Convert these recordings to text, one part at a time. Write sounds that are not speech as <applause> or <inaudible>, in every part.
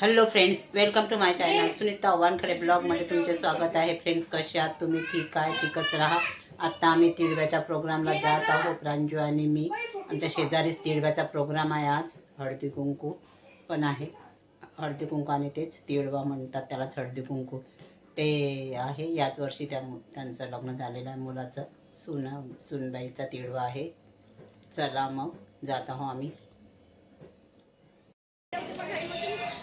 Hello friends welcome to my channel Sunita Wankhede ब्लॉगमध्ये तुमचे स्वागत आहे. फ्रेंड्स कसे आहात तुम्ही? ठीक आहे? ठीकच राहा. आत्ता आम्ही तिळव्याच्या प्रोग्रामला जात आहोत. रांजू आणि मी. आमच्या शेजारीच तिळव्याचा प्रोग्राम आहे आज. हळदी कुंकू पण आहे. हळदी कुंकू आणि तेच तिळवा म्हणतात त्यालाच हळदी कुंकू. ते आहे. याच वर्षी त्या त्यांचं लग्न झालेलं आहे मुलाचं. सुन सुनबाईचा तिळवा आहे. चला मग. जात आहो आम्ही.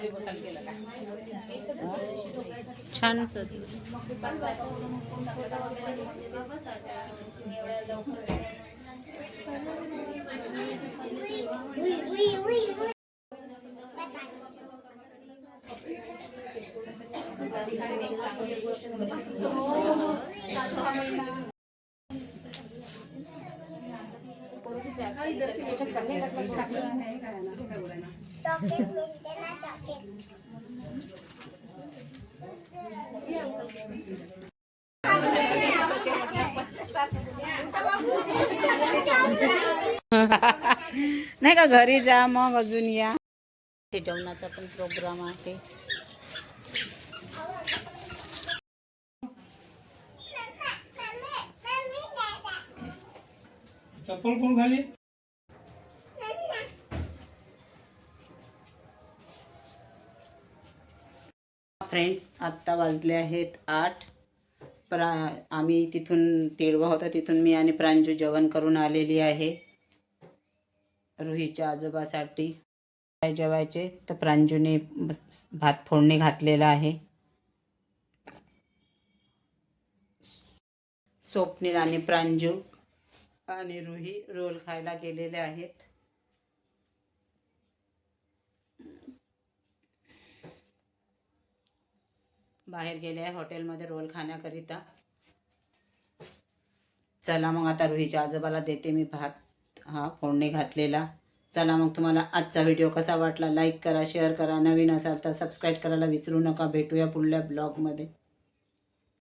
ना. छान सजवलं चॉकलेट मिळते ना <laughs> नाही का घरी जा मग अजून या. जेवणाचा पण प्रोग्राम आहे. चप्पल कोण घाली फ्रेंड्स आत्ता वाजले आहेत आठ. प्रा आम्ही तिथून तिळवा होता तिथून मी आणि प्रांजू जेवण करून आलेली आहे. रुहीच्या आजोबासाठी काय जेवायचे? तर प्रांजूने भात फोडणी घातलेला आहे. स्वप्नील आणि प्रांजू आणि रुही रोल खायला गेलेले आहेत. बाहेर गेले आहे हॉटेलमध्ये रोल खाण्याकरिता. चला मग आता रुहीच्या आजोबाला देते मी भात. हा फोडणी घातलेला. चला मग तुम्हाला आजचा व्हिडिओ कसा वाटला? लाईक करा शेअर करा. नवीन असाल तर सबस्क्राईब करायला विसरू नका. भेटूया पुढल्या ब्लॉगमध्ये.